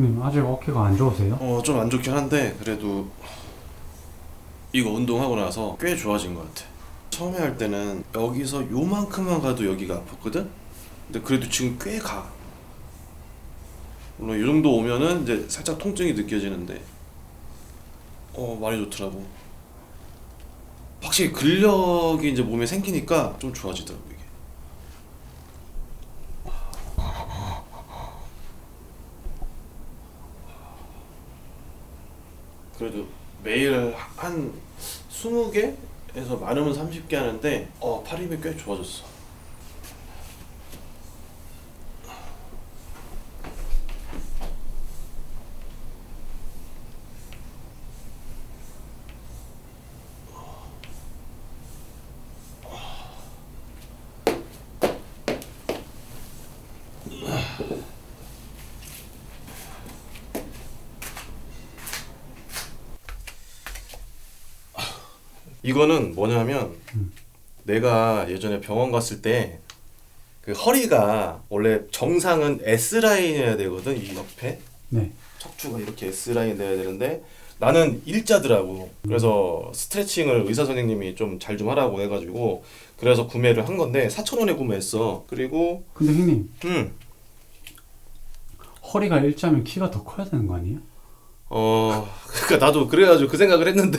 형님 아직 어깨가 안 좋으세요? 어, 좀 안 좋긴 한데 그래도 이거 운동하고 나서 꽤 좋아진 것 같아. 처음에 할 때는 여기서 요만큼만 가도 여기가 아팠거든. 근데 그래도 지금 꽤 가. 물론 이 정도 오면은 이제 살짝 통증이 느껴지는데 어 많이 좋더라고. 확실히 근력이 이제 몸에 생기니까 좀 좋아지더라고 이게. 그래도 한 20개에서 많으면 30개 하는데 어 팔 힘이 꽤 좋아졌어. 이거는 뭐냐면 내가 예전에 병원 갔을 때 그 허리가 원래 정상은 S 라인이어야 되거든 이 옆에 네. 척추가 이렇게 S 라인 돼야 되는데 나는 일자더라고. 그래서 스트레칭을 의사 선생님이 좀 잘 좀 하라고 해가지고 그래서 구매를 한 건데 4천 원에 구매했어. 그리고 근데 형님 음. 허리가 일자면 키가 더 커야 되는 거 아니에요? 어, 그러니까 나도 그래가지고 그 생각을 했는데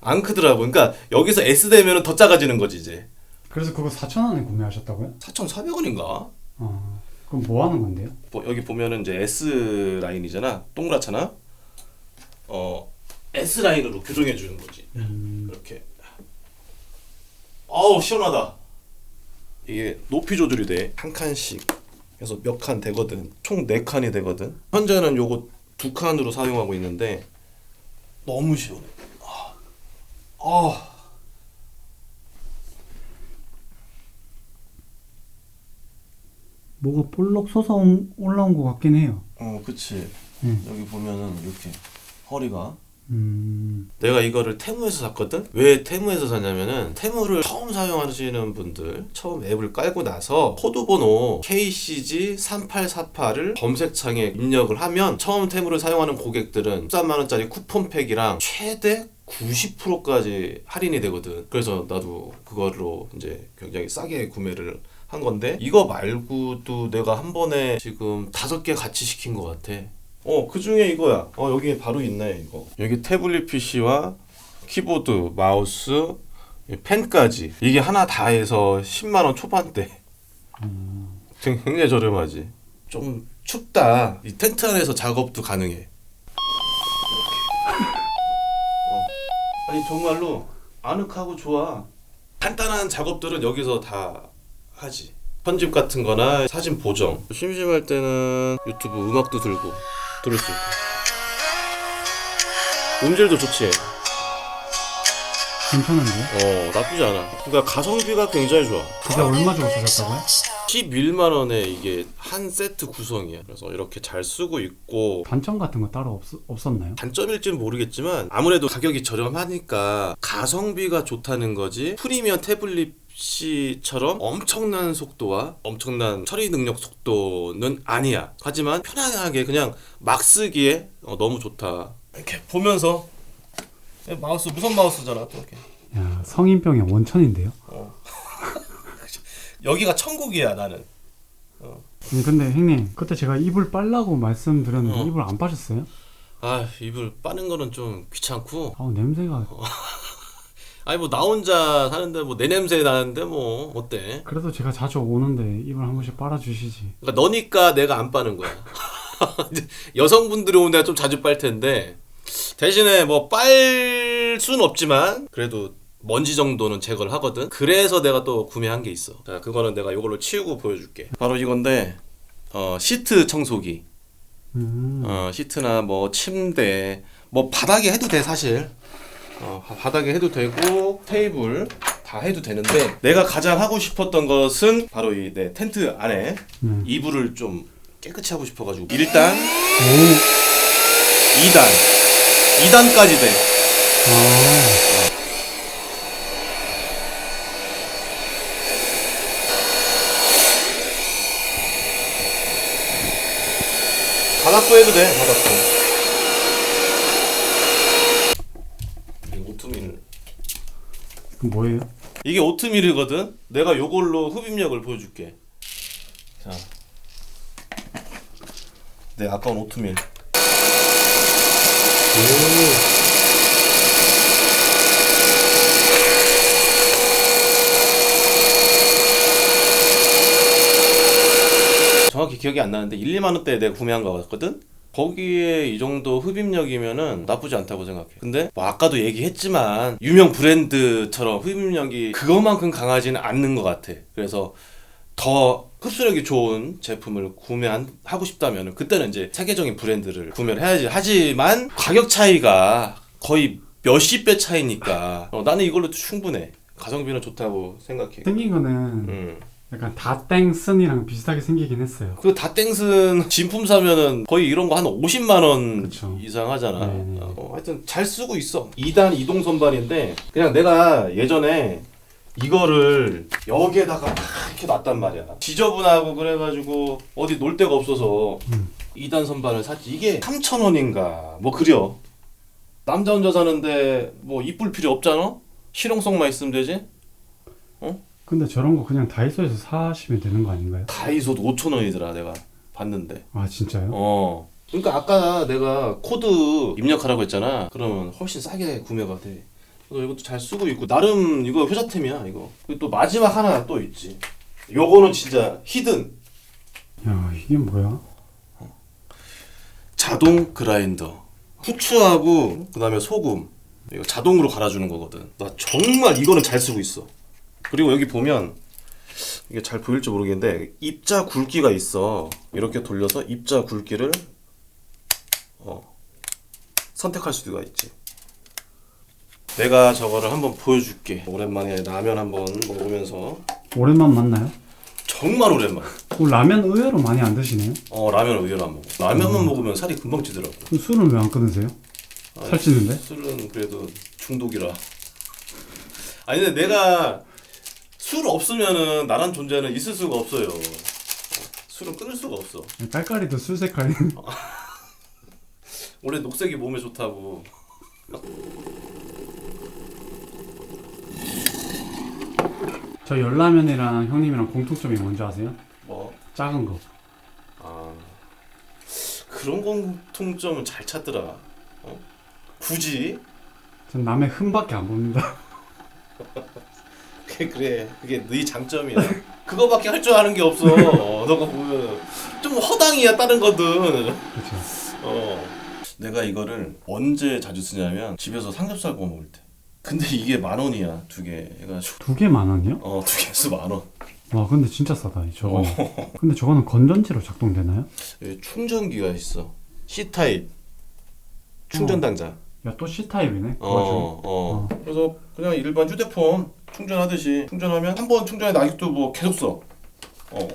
안 크더라고. 그러니까 여기서 S 되면은 더 작아지는 거지 이제. 그래서 그거 4천 원에 구매하셨다고요? 4,400원인가? 어. 그럼 뭐 하는 건데요? 뭐 여기 보면은 이제 S 라인이잖아. 동그랗잖아. 어, S 라인으로 교정해 주는 거지. 음, 이렇게. 아우 시원하다. 이게 높이 조절이 돼. 한 칸씩. 그래서 몇 칸 되거든. 총 네 칸이 되거든. 현재는 요거 두 칸으로 사용하고 있는데 너무 시원해. 아. 아. 뭐가 볼록 솟아 온- 올라온 것 같긴 해요. 어, 그치. 음. 여기 보면은 이렇게 허리가 음, 내가 이거를 테무에서 샀거든? 왜 테무에서 샀냐면은 테무를 처음 사용하시는 분들 처음 앱을 깔고 나서 코드번호 KCG3848을 검색창에 입력을 하면 처음 테무를 사용하는 고객들은 13만원짜리 쿠폰팩이랑 최대 90%까지 할인이 되거든. 그래서 나도 그걸로 이제 굉장히 싸게 구매를 한 건데 이거 말고도 내가 한 번에 지금 다섯 개 같이 시킨 것 같아. 어, 그 중에 이거야. 어, 여기 바로 있네, 이거. 여기 태블릿 PC와 키보드, 마우스, 이 펜까지. 이게 하나 다 해서 10만원 초반대. 굉장히 저렴하지. 좀 춥다. 이 텐트 안에서 작업도 가능해. 아니, 정말로 아늑하고 좋아. 간단한 작업들은 여기서 다 하지. 편집 같은 거나 사진 보정. 심심할 때는 유튜브 음악도 들고 들을 수 있고. 음질도 좋지. 괜찮은데요? 어, 나쁘지 않아. 그러니까 가성비가 굉장히 좋아. 그게 얼마 주고 쓰셨다고요? 11만 원에 이게 한 세트 구성이야. 그래서 이렇게 잘 쓰고 있고 단점 같은 거 따로 없, 없었나요? 단점일지는 모르겠지만 아무래도 가격이 저렴하니까 가성비가 좋다는 거지 프리미엄 태블릿 C처럼 엄청난 속도와 엄청난 처리 능력 속도는 아니야. 하지만 편안하게 그냥 막 쓰기에 어, 너무 좋다. 이렇게 보면서 마우스 무선 마우스잖아 또 이렇게. 야, 성인병의 원천인데요? 여기가 천국이야 나는. 아니, 근데 형님 그때 제가 이불 빨라고 말씀드렸는데 어. 이불 안 빠셨어요? 아 이불 빠는 거는 좀 귀찮고 아우 냄새가 아니 뭐 나 혼자 사는데 뭐 내 냄새 나는데 뭐 어때? 그래도 제가 자주 오는데 이불 한 번씩 빨아주시지 그러니까 너니까 내가 안 빠는 거야. 여성분들이 오면 내가 좀 자주 빨 텐데 대신에 뭐 빨 수는 없지만 그래도 먼지 정도는 제거를 하거든. 그래서 내가 또 구매한 게 있어. 자 그거는 내가 이걸로 치우고 보여줄게. 바로 이건데 어, 시트 청소기. 음, 어, 시트나 뭐 침대 뭐 바닥에 해도 돼 사실 어, 바- 바닥에 해도 되고 테이블 다 해도 되는데 내가 가장 하고 싶었던 것은 바로 이내 텐트 안에 음. 이불을 좀 깨끗이 하고 싶어가지고 1단, 오. 2단, 2단까지 돼. 아. 바닥도 해도 돼. 바닥도. 이 오트밀. 그 뭐예요? 이게 오트밀이거든. 내가 요걸로 흡입력을 보여줄게. 자, 내 아까운 오트밀. 정확히 기억이 안 나는데 1, 2만 원대에 내가 구매한 거 같거든. 거기에 이 정도 흡입력이면은 나쁘지 않다고 생각해. 근데 뭐 아까도 얘기했지만 유명 브랜드처럼 흡입력이 그것만큼 강하지는 않는 것 같아. 그래서 더 흡수력이 좋은 제품을 구매하고 싶다면 그때는 이제 세계적인 브랜드를 구매를 해야지. 하지만 가격 차이가 거의 몇십 배 차이니까 어, 나는 이걸로 충분해. 가성비는 좋다고 생각해. 생긴 거는 음. 약간 다땡슨이랑 비슷하게 생기긴 했어요. 그 다땡슨 진품 사면은 거의 이런 거 한 50만 원 그쵸. 이상 하잖아. 네네. 어, 하여튼 잘 쓰고 있어. 2단 이동 선반인데 그냥 내가 예전에 이거를 여기에다가 막 이렇게 놨단 말이야. 지저분하고 그래가지고 어디 놀 데가 없어서 음. 2단 선반을 샀지. 이게 3천 원인가 뭐 그려. 남자 혼자 사는데 뭐 이쁠 필요 없잖아. 실용성만 있으면 되지. 근데 저런 거 그냥 다이소에서 사시면 되는 거 아닌가요? 다이소도 5천 원이더라 내가 봤는데. 아 진짜요? 어. 그러니까 아까 내가 코드 입력하라고 했잖아. 그러면 훨씬 싸게 구매가 돼. 그래서 이것도 잘 쓰고 있고 나름 이거 효자템이야 이거. 그리고 또 마지막 하나 또 있지. 요거는 진짜 히든 야 이게 뭐야? 자동 그라인더. 후추하고 그다음에 소금 이거 자동으로 갈아주는 거거든. 나 정말 이거는 잘 쓰고 있어. 그리고 여기 보면 이게 잘 보일지 모르겠는데 입자 굵기가 있어. 이렇게 돌려서 입자 굵기를 어, 선택할 수가 있지. 내가 저거를 한번 보여줄게. 오랜만에 라면 한번 먹으면서 오랜만 만나요? 정말 오랜만. 어, 라면 의외로 많이 안 드시네요. 어 라면 의외로 안 먹어. 라면만 먹으면 살이 금방 찌더라고. 그럼 술은 왜 안 끊으세요? 아, 살찌는데? 술은 그래도 중독이라. 아니 근데 내가 술 없으면은 나란 존재는 있을 수가 없어요. 술은 끊을 수가 없어. 깔깔이도 술 색깔이 원래 녹색이 몸에 좋다고. 저 열라면이랑 형님이랑 공통점이 뭔지 아세요? 뭐 작은 거. 아, 그런 공통점은 잘 찾더라. 어? 굳이 전 남의 흠밖에 안 봅니다. 그게 그래 그게 네 장점이야. 그거밖에 할 줄 아는 게 없어. 어, 너가 보면 좀 허당이야 다른 거든. 그렇죠. 어. 내가 이거를 언제 자주 쓰냐면 집에서 삼겹살 구워 먹을 때. 근데 이게 만 원이야 두 개 해가지고. 두 개 만 원이요? 어두 개수 만 원. 와 근데 진짜 싸다 저거. 어. 근데 저거는 건전지로 작동되나요? 여기 충전기가 있어. C 타입 충전 당자. 야 또 C 타입이네. 그 와중에. 어, 어. 그래서 그냥 일반 휴대폰 충전하듯이 충전하면 한 번 충전해 아직도 뭐 계속 써. 어.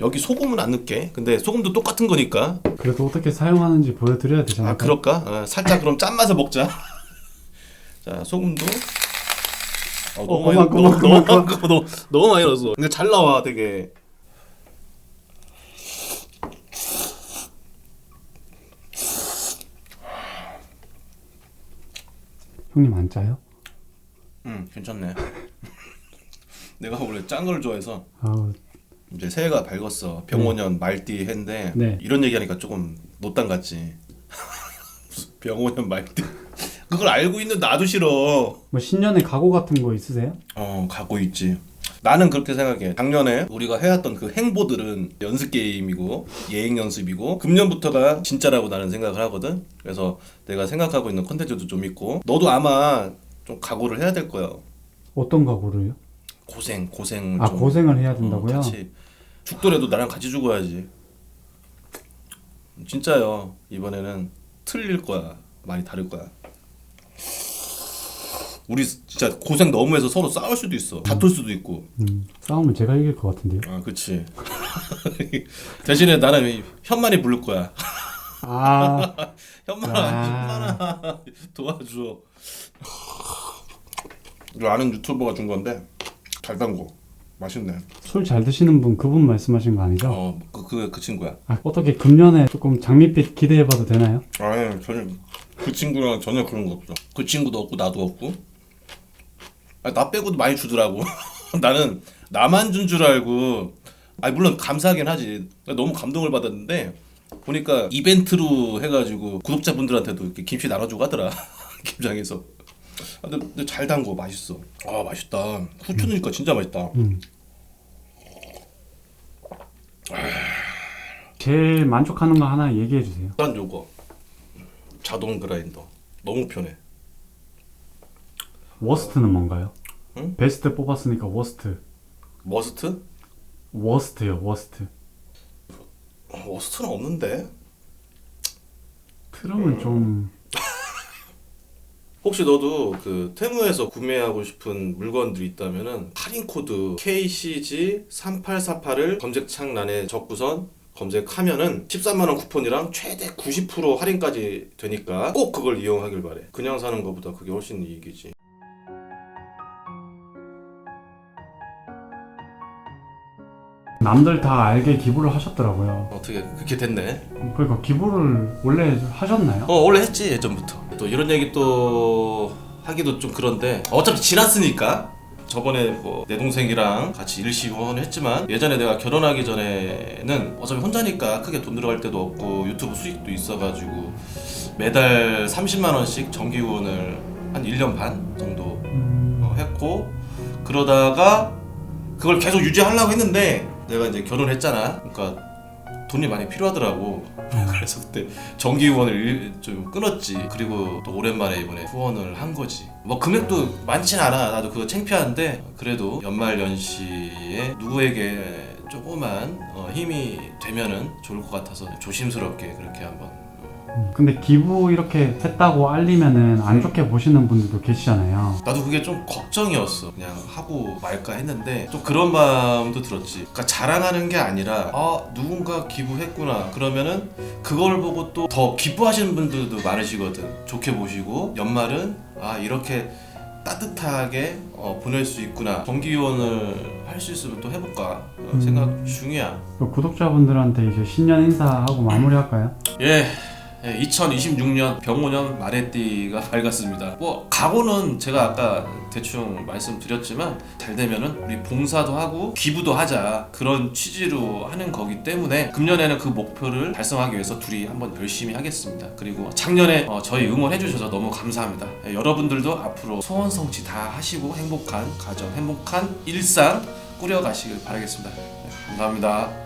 여기 소금은 안 넣게. 근데 소금도 똑같은 거니까. 그래도 어떻게 사용하는지 보여드려야 되잖아요. 아 그럴까? 어, 살짝 그럼 짠맛을 먹자. 자 소금도. 어, 너무 어, 많이 그만, 넣- 그만, 너무, 그만, 너무, 너무 많이 넣었어. 근데 잘 나와 되게. 형님 안 짜요? 음 괜찮네. 내가 원래 짠 걸 좋아해서 아우 이제 새해가 밝았어. 병원년 말띠 해인데 네. 이런 얘기하니까 조금 노땅 같지. 무슨 병원년 말띠. 그걸 알고 있는 나도 싫어. 뭐 신년에 각오 같은 거 있으세요? 어 가고 있지. 나는 그렇게 생각해. 작년에 우리가 해왔던 그 행보들은 연습 게임이고 예행 연습이고 금년부터가 진짜라고 나는 생각을 하거든. 그래서 내가 생각하고 있는 컨텐츠도 좀 있고 너도 아마 좀 각오를 해야 될 거야. 어떤 각오를요? 고생 고생 아 좀. 고생을 해야 어, 된다고요? 같이 죽더라도 나랑 같이 죽어야지. 진짜요. 이번에는 틀릴 거야. 많이 다를 거야. 우리 진짜 고생 너무 해서 서로 싸울 수도 있어. 다툴 수도 있고. 음, 싸우면 제가 이길 것 같은데요. 아, 그렇지. 대신에 나는 이 현만이 부를 거야. 아, 현만아, 아. 현만아 도와줘. 이거 아는 유튜버가 준 건데 잘 담고 맛있네. 술 잘 드시는 분 그분 말씀하신 거 아니죠? 어, 그 그 그 친구야. 아, 어떻게 금년에 조금 장밋빛 기대해봐도 되나요? 아예 전혀 그 친구랑 전혀 그런 거 없어. 그 친구도 없고 나도 없고. 아, 나 빼고도 많이 주더라고. 나는 나만 준 줄 알고. 아 물론 감사하긴 하지. 너무 감동을 받았는데 보니까 이벤트로 해가지고 구독자분들한테도 이렇게 김치 나눠주고 하더라. 김장에서. 아, 근데, 근데 잘 담고 맛있어. 아 맛있다. 후추 넣으니까 진짜 맛있다. 음. 제일 만족하는 거 하나 얘기해 주세요. 일단 요거 자동 그라인더 너무 편해. 워스트는 뭔가요? 응? 베스트 뽑았으니까 워스트. 머스트? 워스트요, 워스트. 머스트는 없는데. 트럼은 좀 혹시 너도 그 테무에서 구매하고 싶은 물건들이 있다면은 할인 코드 KCG 3848을 검색창란에 적고선 검색하면은 13만 원 쿠폰이랑 최대 90% 할인까지 되니까 꼭 그걸 이용하길 바래. 그냥 사는 것보다 그게 훨씬 이익이지. 남들 다 알게 기부를 하셨더라고요. 어떻게 그렇게 됐네. 그러니까 기부를 원래 하셨나요? 어 원래 했지 예전부터. 또 이런 얘기 또 하기도 좀 그런데 어차피 지났으니까. 저번에 뭐 내 동생이랑 같이 일시 후원을 했지만 예전에 내가 결혼하기 전에는 어차피 혼자니까 크게 돈 들어갈 때도 없고 유튜브 수익도 있어가지고 매달 30만 원씩 정기 후원을 한 1년 반 정도 음, 어, 했고 그러다가 그걸 계속 유지하려고 했는데 내가 이제 결혼했잖아. 그러니까 돈이 많이 필요하더라고. 그래서 그때 정기 후원을 일- 좀 끊었지. 그리고 또 오랜만에 이번에 후원을 한 거지. 뭐 금액도 많진 않아. 나도 그거 창피한데 그래도 연말 연시에 누구에게 조그만 어, 힘이 되면은 좋을 것 같아서 조심스럽게 그렇게 한번 음, 근데 기부 이렇게 했다고 알리면은 안 좋게 보시는 분들도 계시잖아요. 나도 그게 좀 걱정이었어. 그냥 하고 말까 했는데 좀 그런 마음도 들었지. 그러니까 자랑하는 게 아니라 아 누군가 기부했구나. 그러면은 그걸 보고 또 더 기뻐하시는 분들도 많으시거든. 좋게 보시고 연말은 아 이렇게 따뜻하게 어, 보낼 수 있구나. 정기원을 할 수 있으면 또 해볼까 어, 음. 생각 중이야. 그 구독자분들한테 이제 신년 인사하고 마무리할까요? 예. 2026년 병오년 마레띠가 밝았습니다. 뭐 각오는 제가 아까 대충 말씀드렸지만 잘 되면은 우리 봉사도 하고 기부도 하자 그런 취지로 하는 거기 때문에 금년에는 그 목표를 달성하기 위해서 둘이 한번 열심히 하겠습니다. 그리고 작년에 어, 저희 응원해 주셔서 너무 감사합니다. 예, 여러분들도 앞으로 소원 성취 다 하시고 행복한 가정, 행복한 일상 꾸려가시길 바라겠습니다. 네, 감사합니다.